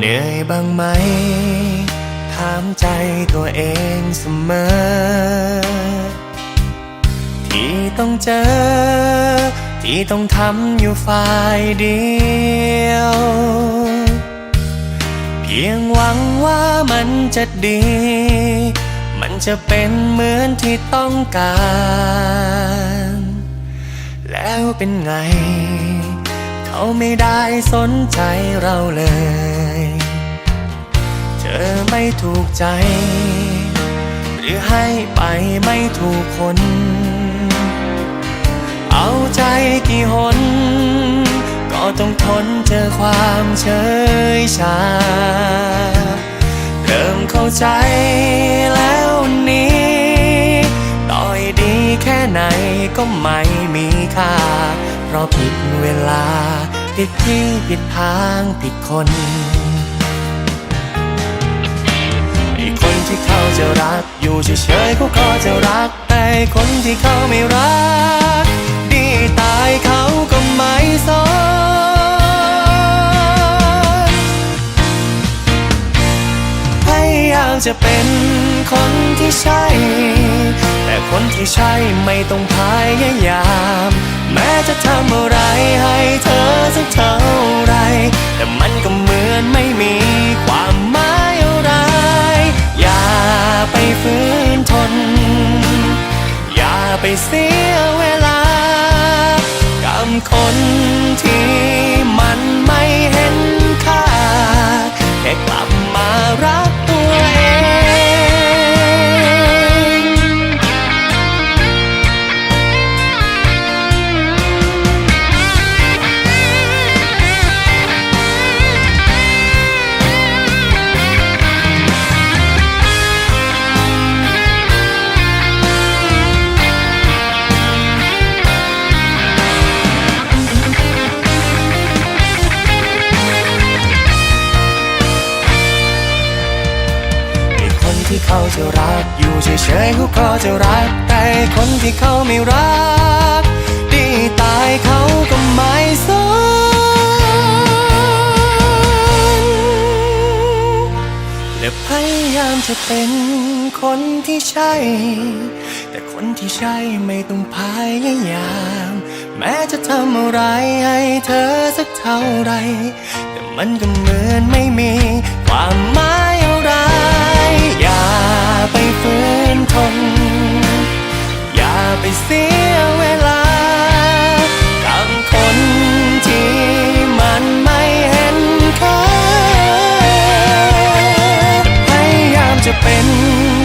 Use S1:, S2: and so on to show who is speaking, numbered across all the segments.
S1: หนื่อยบ้างไหม ถามใจตัวเองเสมอ ที่ต้องเจอ ที่ต้องทำอยู่ฝ่ายเดียว เพียงหวังว่ามันจะดี มันจะเป็นเหมือนที่ต้องการ แล้วเป็นไง เขาไม่ได้สนใจเราเลย ธอไม่ถูกใจ หรือให้ไปไม่ถูกคน เอาใจกี่หน ก็ต้องทนเจอความเฉยชา เริ่มเข้าใจแล้วนี้ต่อยดีแค่ไหนก็ไม่มีค่า เพราะผิดเวลา ผิดที่ผิดทางผิดคน เฉยๆเขาก็จะรักแต่คนที่เขาไม่รัก ดีตายเขาก็ไม่สนพยายามจะเป็นคนที่ใช่ แต่คนที่ใช่ไม่ต้องพยายาม แม้จะทำอะไรให้ ไปเสียเวลา กับคนที่มันไม่เห็น ที่เขาจะรัก อยู่เฉยๆเขาก็จะรัก แต่คนที่เขาไม่รัก ดีตายเขาก็ไม่สนและพยายามจะเป็นคนที่ใช่ แต่คนที่ใช่ไม่ต้องพยายาม แม้จะทำอะไรให้เธอสักเท่าไร แต่มันก็เหมือนไม่มีความหมาย ฝืนทน อย่าไปเสียเวลา กับคนที่มันไม่เห็นค่าพยายามจะเป็น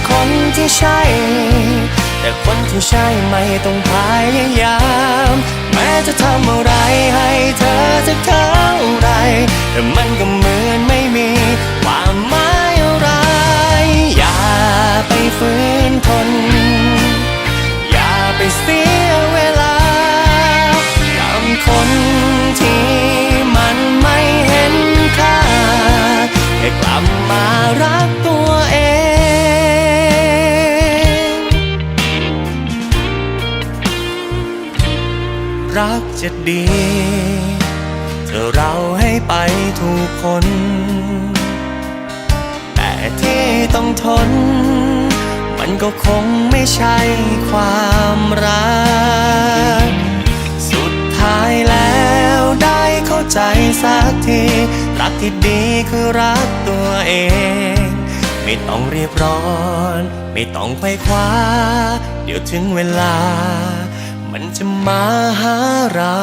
S1: คนที่ใช่ แต่คนที่ใช่ไม่ต้องพยายาม แม้จะทำอะไรให้เธอสักเท่าไรแต่มันก็เหมือนไม่มีความหมาย รักจะดี เธอเราให้ไปถูกคน แต่ที่ต้องทน มันก็คงไม่ใช่ความรัก สุดท้ายแล้วได้เข้าใจสักที รักที่ดีคือรักตัวเองไม่ต้องเรียบร้อน ไม่ต้องไปคว้า เดี๋ยวถึงเวลา มันจะมาหาเรา